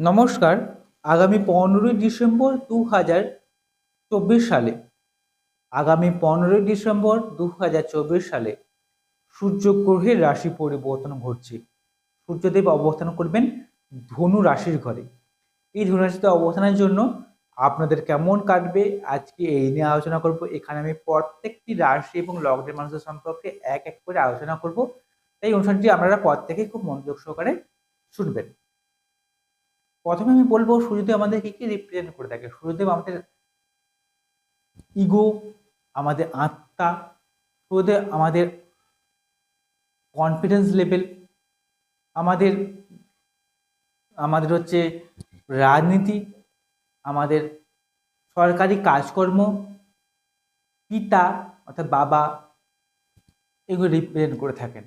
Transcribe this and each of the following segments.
নমস্কার, আগামী পনেরোই ডিসেম্বর দু হাজার চব্বিশ সালে। আগামী পনেরোই ডিসেম্বর দু হাজার চব্বিশ সালে সূর্যগ্রহের রাশি পরিবর্তন ঘটছে। সূর্যদেব অবস্থান করবেন ধনু রাশির ঘরে। এই ধনু রাশিতে অবস্থানের জন্য আপনাদের কেমন কাটবে? আজকে এই নিয়ে আলোচনা করব। এখানে আমি প্রত্যেকটি রাশি এবং লগ্নের মানুষের সম্পর্কে এক এক করে আলোচনা করব। তাই অনুষ্ঠানটি আপনারা প্রত্যেকেই খুব মনোযোগ সহকারে শুনবেন। প্রথমে আমি বলব সূর্যদেব আমাদের কি কি রিপ্রেজেন্ট করে থাকে? সূর্যদেব আমাদের ইগো আমাদের আত্মা সূর্যদেব আমাদের কনফিডেন্স লেভেল আমাদের আমাদের হচ্ছে রাজনীতি, আমাদের সরকারি কাজকর্ম, পিতা অর্থাৎ বাবা, এগুলো রিপ্রেজেন্ট করে থাকেন।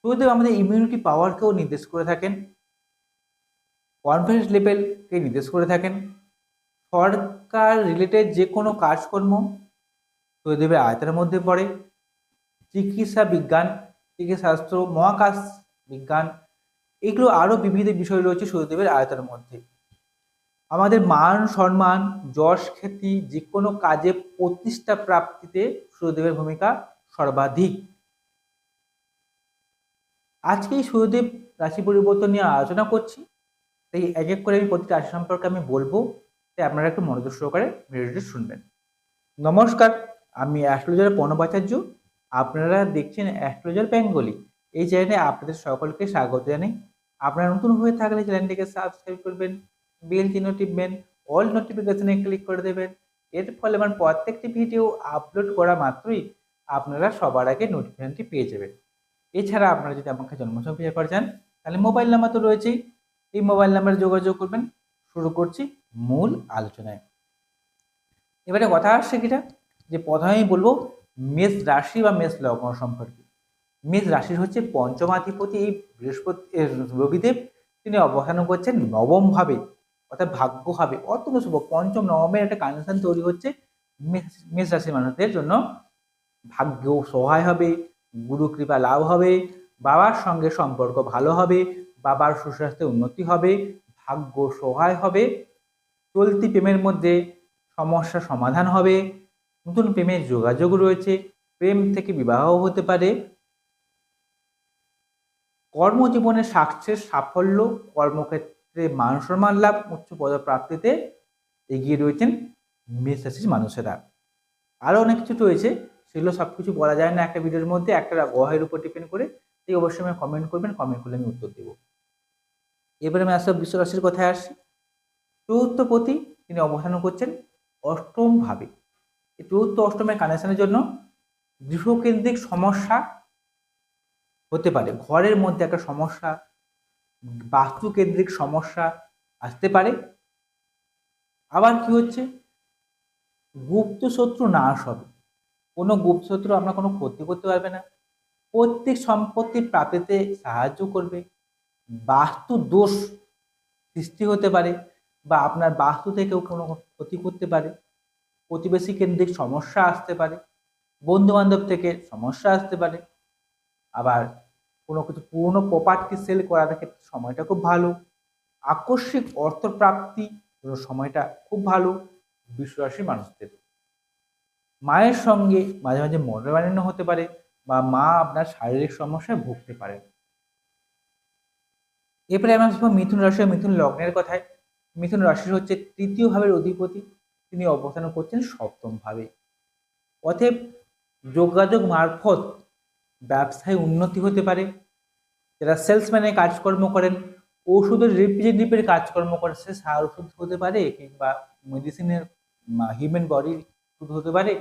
সূর্যদেব আমাদের ইমিউনিটি পাওয়ারকেও নির্দেশ করে থাকেন। কনফিডেন্স লেভেলকে নির্দেশ করে থাকেন। সরকার রিলেটেড যে কোনো কাজকর্ম সূর্যদেবের আয়তার মধ্যে পড়ে। চিকিৎসা বিজ্ঞান, চিকিৎসাশাস্ত্র, মহাকাশ বিজ্ঞান, এগুলো আরও বিবিধ বিষয় রয়েছে সূর্যদেবের আয়তার মধ্যে। আমাদের মান, সম্মান, যশ, খ্যাতি যে কোনো কাজে প্রতিষ্ঠা প্রাপ্তিতে সূর্যদেবের ভূমিকা সর্বাধিক। আজকে সূর্যদেব রাশি পরিবর্তন নিয়ে আলোচনা করছি। তাই এক এক করে আমি প্রতিটি রাশি সম্পর্কে আমি বলব, তাই আপনারা একটু মনোযোগ সহকারে ভিডিওটি শুনবেন। নমস্কার, আমি অ্যাস্ট্রোলজার প্রণবাচার্য আপনারা দেখছেন অ্যাস্ট্রোলজার বেঙ্গলি। এই চ্যানেলে আপনাদের সকলকে স্বাগত জানাই। আপনারা নতুন হয়ে থাকলে চ্যানেলটিকে সাবস্ক্রাইব করবেন, বেল চিহ্ন টিপবেন, অল নোটিফিকেশনে ক্লিক করে দেবেন। এর ফলে আমার প্রত্যেকটি ভিডিও আপলোড করা মাত্রই আপনারা সবার আগে নোটিফিকেশনটি পেয়ে যাবেন। এছাড়া আপনারা যদি আমাকে জন্মসংখ্যা করে চান, তাহলে মোবাইল নাম্বার তো রয়েছেই। এই মোবাইল নাম্বারে যোগাযোগ করবেন। শুরু করছি মূল আলোচনায়। এবারে কথা আসছে কিটা? যে প্রথমেই বলব মেষ রাশি বা মেষ লগ্ন সম্পর্কে। মেষ রাশির হচ্ছে পঞ্চমাধিপতি এই বৃহস্পতি রবিদেব। তিনি অবস্থান করছেন নবম ভাবে, অর্থাৎ ভাগ্য ভাবে অত্যন্ত শুভ, পঞ্চম, নবমের একটা কানেকশন তৈরি হচ্ছে মেষ রাশির মানুষদের জন্য। ভাগ্য সহায় হবে, গুরু কৃপা লাভ হবে, বাবার সঙ্গে সম্পর্ক ভালো হবে বাবার সুস্বাস্থ্যে উন্নতি হবে, ভাগ্য সহায় হবে, চলতি প্রেমের মধ্যে সমস্যা সমাধান হবে, নতুন প্রেমের যোগাযোগ রয়েছে, প্রেম থেকে বিবাহ হতে পারে। কর্মজীবনে সাকসেস, সাফল্য, কর্মক্ষেত্রে মান সম্মান লাভ, উচ্চ পদপ্রাপ্তিতে এগিয়ে রয়েছেন মেষ মানুষেরা। আরও অনেক কিছু রয়েছে, সেগুলো সব কিছু বলা যায় না একটা ভিডিওর মধ্যে, একটা গ্রহের উপর ডিপেন্ড করে এই অবশ্যই আমি কমেন্ট করবেন কমেন্ট করলে আমি উত্তর দেবো। এবারে আমি আসব বিশ্ব রাশির কথায় আসি চতুর্থ পতি তিনি অবস্থান করছেন অষ্টম ভাবে। এই চতুর্থ অষ্টমের কানেকশনের জন্য গৃহকেন্দ্রিক সমস্যা হতে পারে। ঘরের মধ্যে একটা সমস্যা, বাস্তুকেন্দ্রিক সমস্যা আসতে পারে। আবার কি হচ্ছে? গুপ্ত শত্রু নাশ হবে। কোনো গুপ্ত শত্রু আপনার কোনো ক্ষতি করতে পারবে না। প্রত্যেক সম্পত্তির প্রাপ্তিতে সাহায্য করবে। বাস্তু দোষ সৃষ্টি হতে পারে বা আপনার বাস্তু থেকেও কোনো ক্ষতি করতে পারে। প্রতিবেশী কেন্দ্রিক সমস্যা আসতে পারে বন্ধু বান্ধব থেকে সমস্যা আসতে পারে। আবার কোনো কিছু পুরনো প্রপার্টি সেল করার ক্ষেত্রে সময়টা খুব ভালো। আকস্মিক অর্থপ্রাপ্তি সময়টা খুব ভালো বিশ্বরাশির মানুষদের। মায়ের সঙ্গে মাঝে মাঝে মনোমালিন্য হতে পারে বা মা আপনার শারীরিক সমস্যায় ভুগতে পারেন। এরপরে আমি আসব মিথুন রাশি ও মিথুন লগ্নের কথায়। মিথুন রাশির হচ্ছে তৃতীয় ভাবের অধিপতি। তিনি অবস্থান করছেন সপ্তম ভাবে। অতএব যোগাযোগ মারফত ব্যবসায় উন্নতি হতে পারে। যারা সেলসম্যানের কাজকর্ম করেন, ওষুধের রিপ্রেজেন্টেটিভের কাজকর্ম করে সে সার ওষুধ হতে পারে কিংবা মেডিসিনের হিউম্যান বডির ওষুধ হতে পারে।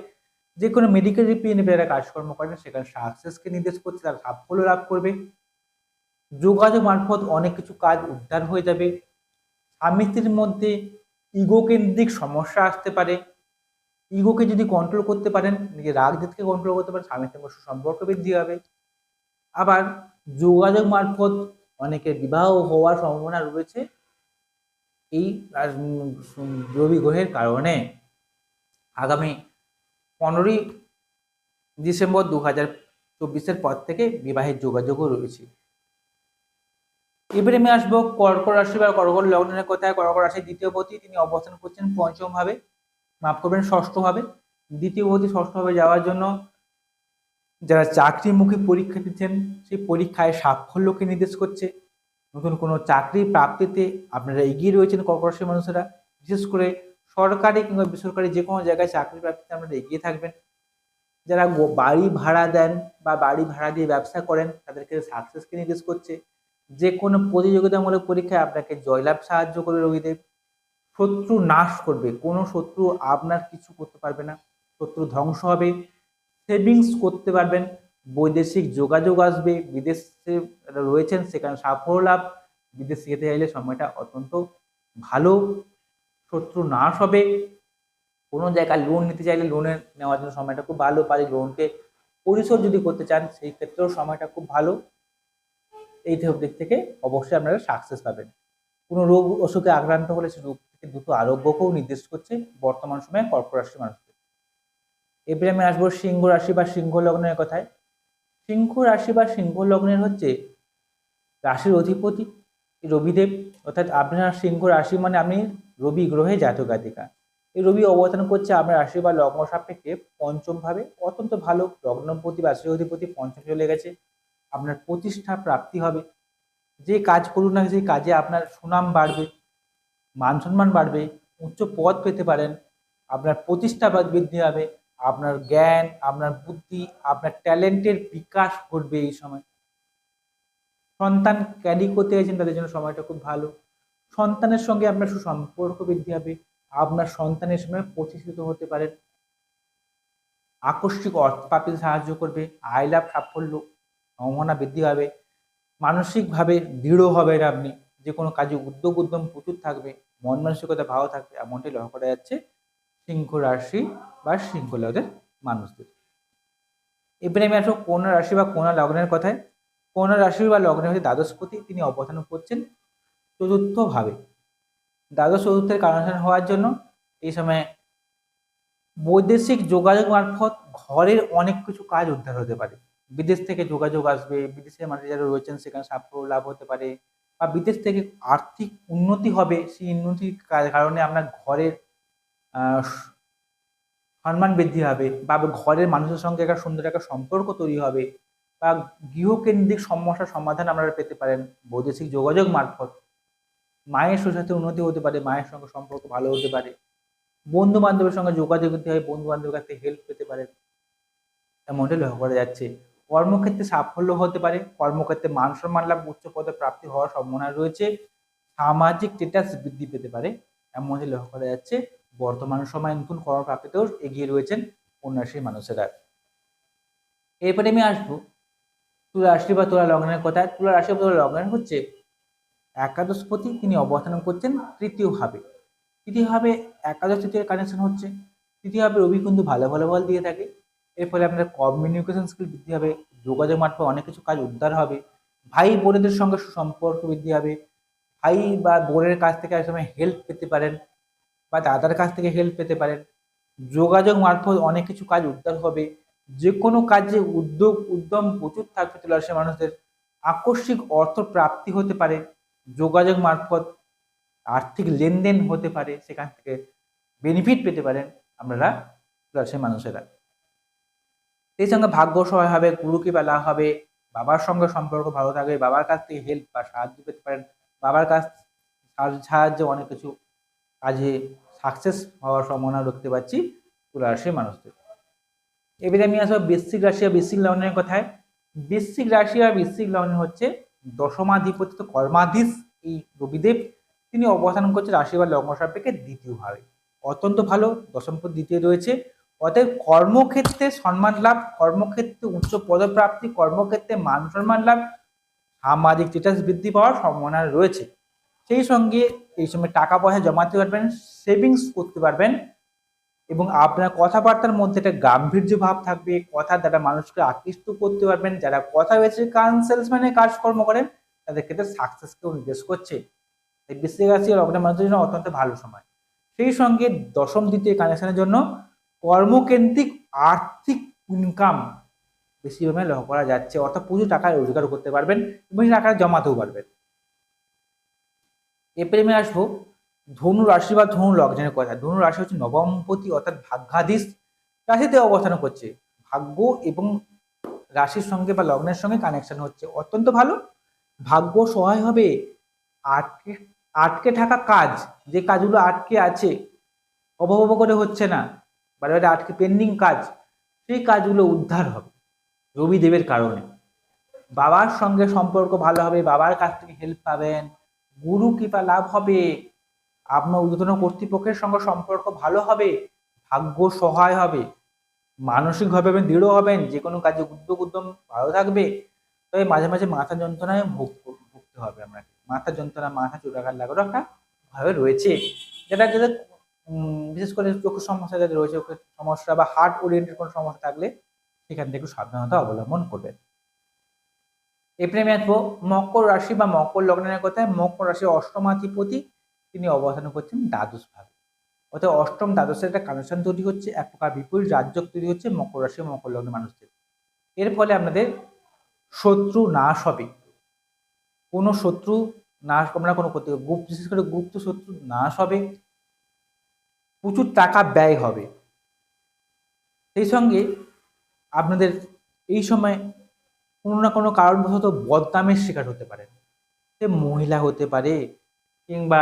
যে কোনো মেডিকেল রিপ্রেজেন্টেটিভ যারা কাজকর্ম করেন, সেখানে সাকসেসকে নির্দেশ করছে, তারা সাফল্য লাভ করবে। যোগাযোগ মারফত অনেক কিছু কাজ উদ্ধার হয়ে যাবে। স্বামী স্ত্রীর মধ্যে ইগো কেন্দ্রিক সমস্যা আসতে পারে। ইগোকে যদি কন্ট্রোল করতে পারেন, নিজের রাগ কন্ট্রোল করতে পারেন স্বামী স্ত্রীর মধ্যে সম্পর্ক বৃদ্ধি হবে আবার যোগাযোগ মারফত অনেকের বিবাহ হওয়ার সম্ভাবনা রয়েছে। এই রবি গ্রহের কারণে আগামী পনেরোই ডিসেম্বর দু হাজার চব্বিশের পর থেকে বিবাহের যোগাযোগও রয়েছে। এবারে আমি আসব কর্কট রাশি বা কর্কট লগ্নের কোথায়? কর্কট রাশির দ্বিতীয় পতি, তিনি অবস্থান করছেন পঞ্চম ভাবে মাফ করবেন ষষ্ঠ ভাবে দ্বিতীয় পতি ষষ্ঠ ভাবে যাওয়ার জন্য যারা চাকরিমুখী পরীক্ষা দিচ্ছেন, সেই পরীক্ষায় সাফল্যকে নির্দেশ করছে। নতুন কোনো চাকরি প্রাপ্তিতে আপনারা এগিয়ে রয়েছেন কর্কট রাশির মানুষেরা। বিশেষ করে সরকারি কিংবা বেসরকারি যে কোনো জায়গায় চাকরি প্রাপ্তিতে আপনারা এগিয়ে থাকবেন। যারা বাড়ি ভাড়া দেন বা বাড়ি ভাড়া দিয়ে ব্যবসা করেন, তাদেরকে সাকসেসকে নির্দেশ করছে। যে কোনো প্রতিযোগিতামূলক পরীক্ষায় আপনাকে জয়লাভ সাহায্য করবে রোগীদের। শত্রু নাশ করবে, কোনো শত্রু আপনার কিছু করতে পারবে না। শত্রু ধ্বংস হবে, সেভিংস করতে পারবেন, বৈদেশিক যোগাযোগ আসবে, বিদেশে রয়েছেন সেখানে সাফল্য লাভ, বিদেশে যেতে চাইলে সময়টা অত্যন্ত ভালো। শত্রু নাশ হবে, কোনো জায়গায় লোন নিতে চাইলে লোনের নেওয়ার জন্য সময়টা খুব ভালো। পারে লোনকে পরিশোধ যদি করতে চান, সেই ক্ষেত্রেও সময়টা খুব ভালো। এই দিক থেকে অবশ্যই আপনারা সাকসেস পাবেন। কোনো রোগ অসুখে আক্রান্ত হলে সেই রোগ থেকে দ্রুত আরোগ্যকেও নির্দেশ করছে বর্তমান সময়ে কর্কট রাশির মানুষকে এবারে আমি আসব সিংহ রাশি বা সিংহ লগ্নের কথায়। সিংহ রাশি বা সিংহ লগ্নের হচ্ছে রাশির অধিপতি রবিদেব। অর্থাৎ আপনার সিংহ রাশি মানে আপনি রবি গ্রহে জাতক জাতিকা। এই রবি অবস্থান করছে আপনার রাশি বা লগ্ন সাপেক্ষে পঞ্চমভাবে অত্যন্ত ভালো লগ্নপতি বা রাশি অধিপতি পঞ্চম চলে গেছে। আপনার প্রতিষ্ঠা প্রাপ্তি হবে। যে কাজ করুন না সেই কাজে আপনার সুনাম বাড়বে, মান সম্মান বাড়বে, উচ্চ পদ পেতে পারেন, আপনার প্রতিষ্ঠা বৃদ্ধি হবে আপনার জ্ঞান, আপনার বুদ্ধি, আপনার ট্যালেন্টের বিকাশ ঘটবে এই সময়। সন্তান ক্যারি করতে চাইছেন, তাদের জন্য সময়টা খুব ভালো। সন্তানের সঙ্গে আপনার সুসম্পর্ক বৃদ্ধি হবে, আপনার সন্তানের সময় প্রতিষ্ঠিত হতে পারেন। আকস্মিক অর্থ প্রাপ্তিতে সাহায্য করবে আয় লাভ সাফল্য সম্ভাবনা বৃদ্ধি হবে মানসিকভাবে দৃঢ় হবেন আপনি, যে কোনো কাজে উদ্যোগ, উদ্যম প্রচুর থাকবে, মন মানসিকতা ভালো থাকবে এমনটাই লক্ষ্য করা যাচ্ছে সিংহ রাশি বা সিংহ লগ্নের মানুষদের। এবারে আমি আসব কন্যা রাশি বা কন্যা লগ্নের কথায়। কন্যা রাশি বা লগ্নের হচ্ছে দ্বাদশপতি তিনি অবস্থান করছেন চতুর্থভাবে। দ্বাদশ চতুর্থের কারণ হওয়ার জন্য এই সময় বৈদেশিক যোগাযোগ মারফত ঘরের অনেক কিছু কাজ উদ্ধার হতে পারে। বিদেশ থেকে যোগাযোগ আসবে বিদেশের মানুষ যারা রয়েছেন সেখানে সাফল্য লাভ হতে পারে বা বিদেশ থেকে আর্থিক উন্নতি হবে সেই উন্নতির কারণে আপনার ঘরের সম্মান বৃদ্ধি হবে বা ঘরের মানুষের সঙ্গে একটা সুন্দর একটা সম্পর্ক তৈরি হবে বা গৃহকেন্দ্রিক সমস্যার সমাধান আপনারা পেতে পারেন। বৈদেশিক যোগাযোগ মারফত মায়ের সাথে উন্নতি হতে পারে, মায়ের সঙ্গে সম্পর্ক ভালো হতে পারে। বন্ধু বান্ধবের সঙ্গে যোগাযোগ করতে হয় বন্ধু বান্ধবের কাছ থেকে হেল্প পেতে পারেন। এমনটাই লক্ষ্য করা যাচ্ছে। কর্মক্ষেত্রে সাফল্য হতে পারে, কর্মক্ষেত্রে মান সম্মান লাভ, উচ্চ পদে প্রাপ্তি হওয়ার সম্ভাবনা রয়েছে, সামাজিক স্টেটাস বৃদ্ধি পেতে পারে এমনটাই লক্ষ্য করা যাচ্ছে, বর্তমান সময়ে নতুন কর্মপ্রাপ্তিতেও এগিয়ে রয়েছেন কন্যাশ্রী মানুষেরা এরপরে আমি আসব, তুলা রাশি বা তুলা লগ্নের কথায়, তুলা রাশি বা তুলা লগ্নের হচ্ছে একাদশপতি, তিনি অবস্থান করছেন তৃতীয় ভাবে। তৃতীয় ভাবে একাদশ তৃতীয় কানেকশন হচ্ছে, তৃতীয় ভাবে রবি কিন্তু ভালো ভালো ফল দিয়ে থাকে এর ফলে আপনার কমিউনিকেশন স্কিল বৃদ্ধি হবে, যোগাযোগ মারফত অনেক কিছু কাজ উদ্ধার হবে, ভাই বোনেদের সঙ্গে সুসম্পর্ক বৃদ্ধি হবে, ভাই বা বোনের কাছ থেকে এক সময় হেল্প পেতে পারেন বা দাদার কাছ থেকে হেল্প পেতে পারেন। যোগাযোগ মারফত অনেক কিছু কাজ উদ্ধার হবে যে কোনো কাজে উদ্যোগ, উদ্যম প্রচুর থাকবে তুলারাশির মানুষদের। আকস্মিক অর্থ প্রাপ্তি হতে পারে, যোগাযোগ মারফত আর্থিক লেনদেন হতে পারে, সেখান থেকে বেনিফিট পেতে পারেন আপনারা তুলারাশির মানুষেরা। সেই সঙ্গে ভাগ্য সহায় হবে, গুরুকে বেলা হবে, বাবার সঙ্গে সম্পর্ক ভালো থাকবে, বাবার কাছ থেকে হেল্প বা সাহায্য পেতে পারেন, বাবার কাছ সাহায্য- অনেক কিছু কাজে সাকসেস হওয়ার সম্ভাবনা দেখতে পাচ্ছি তুলা রাশির মানুষদের। এবারে আমি আসব বৃশ্চিক রাশি আর বৃশ্চিক লগ্নের কথায়। বৃশ্চিক রাশি আর বৃশ্চিক লগ্ন হচ্ছে দশমাধিপতি কর্মাধীশ এই রবিদেব। তিনি অবস্থান করছে রাশি বা লগ্ন সাপেক্ষে দ্বিতীয়ভাবে অত্যন্ত ভালো দশমপদ দ্বিতীয় রয়েছে। অতএব কর্মক্ষেত্রে সম্মান লাভ, কর্মক্ষেত্রে উচ্চ পদপ্রাপ্তি, কর্মক্ষেত্রে মান সম্মান লাভ, সামাজিক স্ট্যাটাস বৃদ্ধি পাওয়ার সম্ভাবনা রয়েছে। সেই সঙ্গে এই সময় টাকা পয়সা জমাতে পারবেন সেভিংস করতে পারবেন এবং আপনার কথাবার্তার মধ্যে একটা গাম্ভীর্য ভাব থাকবে, কথা দ্বারা মানুষকে আকৃষ্ট করতে পারবেন, যারা কথা হয়েছে বেছে কাউন্সেলসম্যানের কাজকর্ম করেন, তাদের ক্ষেত্রে সাকসেসকেও নির্দেশ করছে। বৃশ্চিক রাশি আর লগ্নের মানুষের জন্য অত্যন্ত ভালো সময়। সেই সঙ্গে দশম, দ্বিতীয় কানেকশনের জন্য কর্মকেন্দ্রিক আর্থিক ইনকাম বেশি পরিমাণে লক্ষ্য করা যাচ্ছে। অর্থাৎ প্রচুর টাকা রোজগার করতে পারবেন এবং টাকা জমাতেও পারবেন। এরপরে আমি আসব ধনু রাশি বা ধনু লগ্নের কথা। ধনু রাশি হচ্ছে নবমপতি অর্থাৎ ভাগ্যাধীশ। রাশিতে অবস্থান করছে। ভাগ্য এবং রাশির সঙ্গে বা লগ্নের সঙ্গে কানেকশন হচ্ছে। অত্যন্ত ভালো। ভাগ্য সহায় হবে। আটকে আটকে থাকা কাজ, যে কাজগুলো আটকে আছে, অভাব করে হচ্ছে না। বারে আটকে পেন্ডিং কাজ, সেই কাজগুলো উদ্ধার হবে রবি দেবের কারণে। বাবার সঙ্গে সম্পর্ক ভালো হবে, বাবার কাছ থেকে হেল্প পাবেন, গুরু কৃপা লাভ হবে, আপনার ঊর্ধ্বতন কর্তৃপক্ষের সঙ্গে সম্পর্ক ভালো হবে, ভাগ্য সহায় হবে মানসিকভাবে আপনি দৃঢ় হবেন, যে কোনো কাজে উদ্যোগ উদ্যম ভালো থাকবে, তবে মাঝে মাঝে মাথা যন্ত্রণায় ভুগ ভুগতে হবে আপনাকে। মাথা যন্ত্রণা, মাথা চোরাঘাট লাগারও একটা ভাবে রয়েছে। যেটা বিশেষ করে চোখের সমস্যা যাদের রয়েছে চোখের সমস্যা বা হার্ট ওরিয়েন্টেড কোনো সমস্যা থাকলে সেখান থেকে সাবধানতা অবলম্বন করবেন। এপ্রিল আমি আসব মকর রাশি বা মকর লগ্নের কথায় মকর রাশি অষ্টমাধিপতি তিনি অবস্থান করছেন দ্বাদশ ভাবে। অর্থাৎ অষ্টম দ্বাদশের একটা কানেকশন তৈরি হচ্ছে, এক প্রকার বিপরীত রাজ্য তৈরি হচ্ছে মকর রাশি মকর লগ্নের মানুষদের। এর ফলে আপনাদের শত্রু নাশ হবে। কোনো শত্রু নাশ, আমরা কোনো করতে গুপ্ত, বিশেষ করে গুপ্ত শত্রু নাশ হবে। প্রচুর টাকা ব্যয় হবে। সেই সঙ্গে আপনাদের এই সময় কোনো না কোনো কারণবশত বদনামের শিকার হতে পারেন। সে মহিলা হতে পারে কিংবা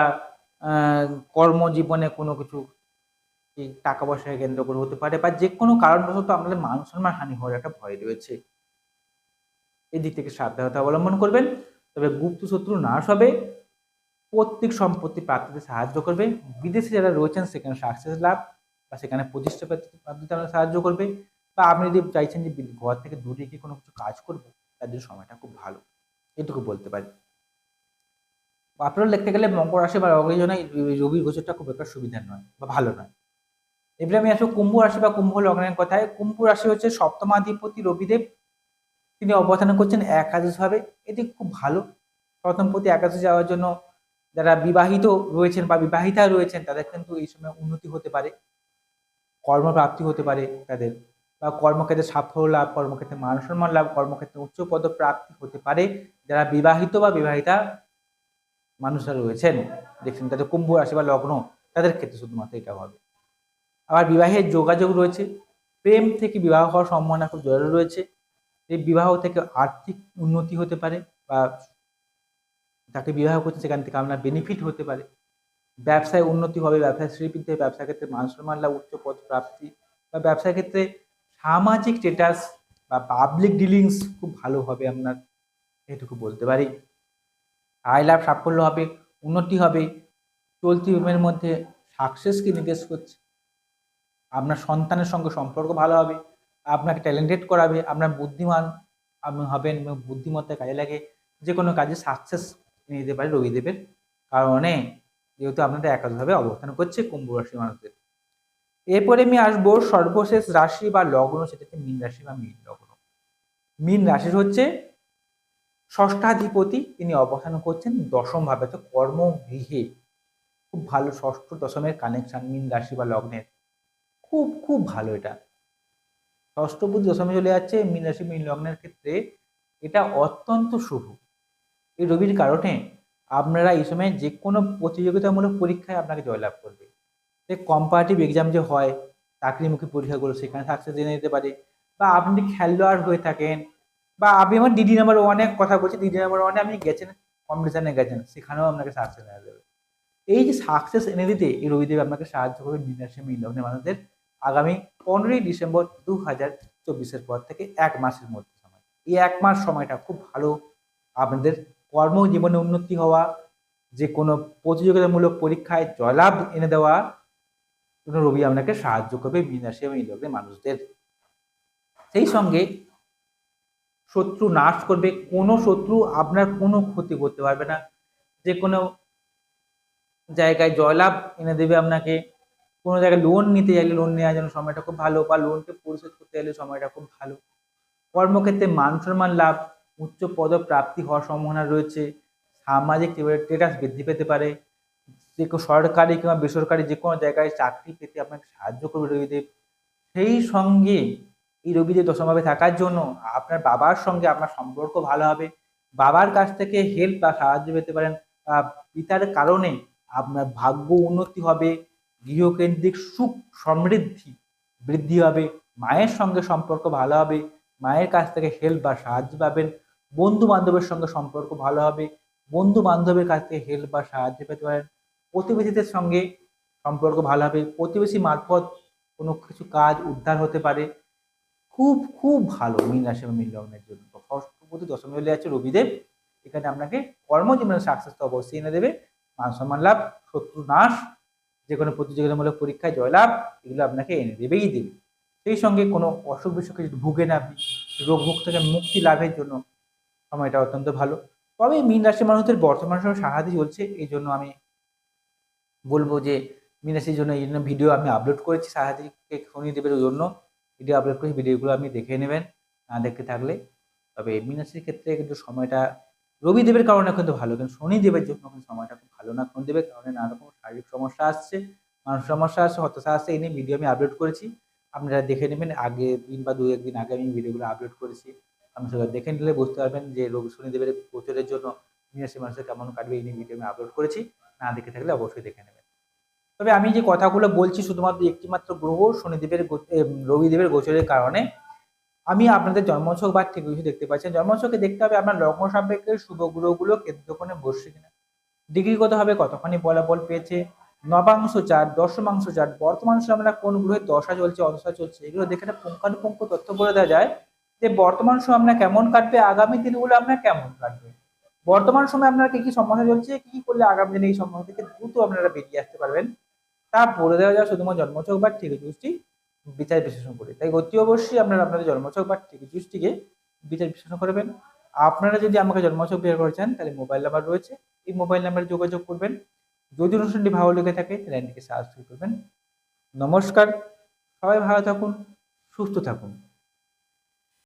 কর্মজীবনে কোনো কিছু টাকা পয়সাকে কেন্দ্র করে হতে পারে বা যে কোনো কারণবশত আমাদের মান সম্মান হানি হওয়ার একটা ভয় রয়েছে। এদিক থেকে সাবধানতা অবলম্বন করবেন। তবে গুপ্ত শত্রু নাশ হবে। প্রত্যেক সম্পত্তি প্রাপ্তিতে সাহায্য করবে। বিদেশে যারা রয়েছেন, সেখানে সাকসেস লাভ বা সেখানে প্রতিষ্ঠা প্রাপ্তিতে সাহায্য করবে। বা আপনি যদি চাইছেন যে ঘর থেকে দূরে গিয়ে কোনো কিছু কাজ করব, তার জন্য সময়টা খুব ভালো। এটুকু বলতে পারি। আপনারা লিখতে গেলে মকর রাশি বা এই রবির গোচরটা খুব একটা সুবিধার নয় বা ভালো নয়। এবারে আমি আসব কুম্ভ রাশি বা কুম্ভ লগ্নের কথায়। কুম্ভ রাশি হচ্ছে সপ্তমাধিপতি রবিদেব। তিনি অবস্থান করছেন একাদশভাবে। এটি খুব ভালো। সপ্তমপতি একাদশে যাওয়ার জন্য যারা বিবাহিত রয়েছেন বা বিবাহিতা রয়েছেন, তাদের কিন্তু এই সময় উন্নতি হতে পারে, কর্মপ্রাপ্তি হতে পারে তাদের বা কর্মক্ষেত্রে সাফল্য লাভ, কর্মক্ষেত্রে মান সম্মান লাভ, কর্মক্ষেত্রে উচ্চ পদ প্রাপ্তি হতে পারে। যারা বিবাহিত বা বিবাহিতা মানুষরা রয়েছেন, দেখছেন তাদের কুম্ভ রাশি বা লগ্ন, তাদের ক্ষেত্রে শুধুমাত্র এটা হবে। আবার বিবাহের যোগাযোগ রয়েছে, প্রেম থেকে বিবাহ হওয়ার সম্ভাবনা খুব জরুরি রয়েছে। এই বিবাহ থেকে আর্থিক উন্নতি হতে পারে বা যাকে বিবাহ করছে, সেখান থেকে আপনার বেনিফিট হতে পারে। ব্যবসায় উন্নতি হবে, ব্যবসায় শ্রীবৃদ্ধি ব্যবসা ক্ষেত্রে মান সম্মান লাভ উচ্চ পদ প্রাপ্তি বা ব্যবসা ক্ষেত্রে সামাজিক স্টেটাস বা পাবলিক ডিলিংস খুব ভালো হবে আপনার, এটুকু বলতে পারি। আয় লাভ সাফল্য হবে, উন্নতি হবে, চলতি রুমের মধ্যে সাকসেসকে নির্দেশ করছে। আপনার সন্তানের সঙ্গে সম্পর্ক ভালো হবে, আপনাকে ট্যালেন্টেড করাবে, আপনার বুদ্ধিমান, আপনি হবেন বুদ্ধিমত্তায় কাজে লাগে যে কোনো কাজে সাকসেস এনে দিতে পারে রবিদেবের কারণে যেহেতু আপনাদের একাদভাবে অবস্থান করছে কুম্ভ রাশি মানুষদের। এরপরে আমি আসব সর্বশেষ রাশি বা লগ্ন সেটা হচ্ছে মীন রাশি বা মীন লগ্ন। মীন রাশির হচ্ছে ষষ্ঠাধিপতি, তিনি অবস্থান করছেন দশম ভাবে। তো কর্মগৃহে খুব ভালো ষষ্ঠ, দশমের কানেকশন মীন রাশি বা লগ্নের। খুব খুব ভালো এটা। ষষ্ঠপতি দশমে চলে যাচ্ছে, মীন রাশি, মীন লগ্নের ক্ষেত্রে এটা অত্যন্ত শুভ। এই রবির কারণে আপনারা এই সময় যে কোনো প্রতিযোগিতামূলক পরীক্ষায় আপনাকে জয়লাভ করবে। সে কম্পারেটিভ এক্সাম যে হয়, চাকরিমুখী পরীক্ষাগুলো সেখানে সাকসেস এনে দিতে পারে। বা আপনি খেলোয়াড় হয়ে থাকেন, বা আপনি আমার ডিডি নাম্বার ওয়ানে কথা বলছি ডিডি নাম্বার ওয়ানে আপনি গেছেন কম্পিটিশানে গেছেন, সেখানেও আপনাকে সাকসেস এনে দেবে। এই যে সাকসেস এনে দিতে এই রবিদেব আপনাকে সাহায্য করবে মীনাশি মীন মানুষদের আগামী পনেরোই ডিসেম্বর দু হাজার চব্বিশের পর থেকে এক মাসের মধ্যে সময়। এই এক মাস সময়টা খুব ভালো আপনাদের কর্মজীবনে উন্নতি হওয়া, যে কোনো প্রতিযোগিতামূলক পরীক্ষায় জয়লাভ এনে দেওয়া জন্য রবি আপনাকে সাহায্য করবে মীনাশি এবং এই মানুষদের। সেই সঙ্গে শত্রু নাশ করবে, কোনো শত্রু আপনার কোনো ক্ষতি করতে পারবে না। যে কোনো জায়গায় জয়লাভ এনে দেবে আপনাকে, কোনো জায়গায় লোন নিতে চাইলে লোন নেওয়ার জন্য সময়টা খুব ভালো, বা লোনকে পরিশোধ করতে চাইলে সময়টা খুব ভালো। কর্মক্ষেত্রে মান সম্মান লাভ উচ্চ পদ প্রাপ্তি হওয়ার সম্ভাবনা রয়েছে, সামাজিক স্টেটাস বৃদ্ধি পেতে পারে, যে সরকারি কিংবা বেসরকারি যে কোনো জায়গায় চাকরি পেতে আপনাকে সাহায্য করবে রবিদেব সেই সঙ্গে এই রবিদেব দশমভাবে থাকার জন্য আপনার বাবার সঙ্গে আপনার সম্পর্ক ভালো হবে। বাবার কাছ থেকে হেল্প বা সাহায্য পেতে পারেন। পিতার কারণে আপনার ভাগ্য উন্নতি হবে, গৃহকেন্দ্রিক সুখ সমৃদ্ধি বৃদ্ধি হবে, মায়ের সঙ্গে সম্পর্ক ভালো হবে, মায়ের কাছ থেকে হেল্প বা সাহায্য পাবেন। বন্ধু বান্ধবের সঙ্গে সম্পর্ক ভালো হবে বন্ধু বান্ধবের কাছ থেকে হেল্প বা সাহায্য পেতে পারেন, প্রতিবেশীদের সঙ্গে সম্পর্ক ভালো হবে, প্রতিবেশী মারফত কোনো কিছু কাজ উদ্ধার হতে পারে। খুব খুব ভালো মীন রাশি এবং মীন লগ্নের জন্য। ষষ্ঠপতি দশমী হলে আছে রবিদেব, এখানে আপনাকে কর্মজীবনে সাকসেস তো অবশ্যই এনে দেবে। মান সম্মান লাভ, শত্রু নাশ, যে কোনো প্রতিযোগিতামূলক পরীক্ষায় জয়লাভ, এগুলো আপনাকে এনে দেবেই দেবে। সেই সঙ্গে কোনো অসুখ বিসুখে যদি ভুগেন আপনি রোগ থেকে মুক্তি লাভের জন্য সময়টা অত্যন্ত ভালো। তবে মীন রাশির মানুষদের বর্তমান সময় সাহায্য চলছে, এই জন্য আমি বলব যে, মীন রাশির জন্য এই জন্য ভিডিও আমি আপলোড করেছি সাহায্যকে শনিদেবের জন্য ভিডিও আপলোড করেছি ভিডিওগুলো আপনি দেখে নেবেন, না দেখতে থাকলে। তবে মীন রাশির ক্ষেত্রে কিন্তু সময়টা রবিদেবের কারণে কিন্তু ভালো, কিন্তু শনিদেবের জন্য কিন্তু সময়টা খুব ভালো না শনিদেবের কারণে নানা রকম শারীরিক সমস্যা আসছে, মানসিক সমস্যা আসছে, হতাশা আসছে, এই নিয়ে ভিডিও আমি আপলোড করেছি। আপনারা দেখে নেবেন, আগে দিন বা দু একদিন আগে আমি ভিডিওগুলো আপলোড করেছি। আপনি সেগুলো দেখে নিলে বুঝতে পারবেন যে রবি শনিদেবের গোচরের জন্য মীনাশি মানুষের কেমন কাটবে এই নিয়ে ভিডিও আমি আপলোড করেছি। না দেখে থাকলে অবশ্যই দেখে নেবেন। তবে আমি যে কথাগুলো বলছি শুধুমাত্র একটিমাত্র গ্রহ শনিদেবের রবিদেবের গোচরের কারণে, আমি আপনাদের জন্মছক বা ঠিক কিছু দেখতে পাচ্ছেন জন্মছকে দেখতে হবে আপনার লগ্ন সাপেক্ষে শুভ গ্রহগুলো কেন্দ্রকোণে বসছে কিনা। ডিগ্রিগতভাবে কতখানি ফলাফল পেয়েছে? নবাংশ চার, দশমাংশ চার, বর্তমান সময়ে আমরা কোন গ্রহের দশা চলছে, অদশা চলছে, এগুলো দেখে একটা পুঙ্খানুপুঙ্খ তথ্য বলে দেওয়া যায়। যে বর্তমান সময় আপনার কেমন কাটবে, আগামী দিনগুলো আপনার কেমন কাটবে? বর্তমান সময় আপনার কি কি সমস্যা চলছে, কি করলে আগামী দিনে এই সমস্যা থেকে দ্রুত আপনারা বেরিয়ে আসতে পারবেন, তা বলে দেওয়া যায় শুধুমাত্র জন্মছক বা ঠিক জুষ্টি বিচার বিশ্লেষণ করে। তাই অতি অবশ্যই আপনারা আপনাদের জন্মছক বা ঠিক জুষ্টিকে বিচার বিশ্লেষণ করবেন। আপনারা যদি আমাকে জন্মছক বের করে চান, তাহলে মোবাইল নাম্বার রয়েছে। এই মোবাইল নাম্বারে যোগাযোগ করবেন। যদি অনুষ্ঠানটি ভালো লেগে থাকে, তাহলে চ্যানেলটিকে সাবস্ক্রাইব করবেন। নমস্কার। সবাই ভালো থাকুন, সুস্থ থাকুন।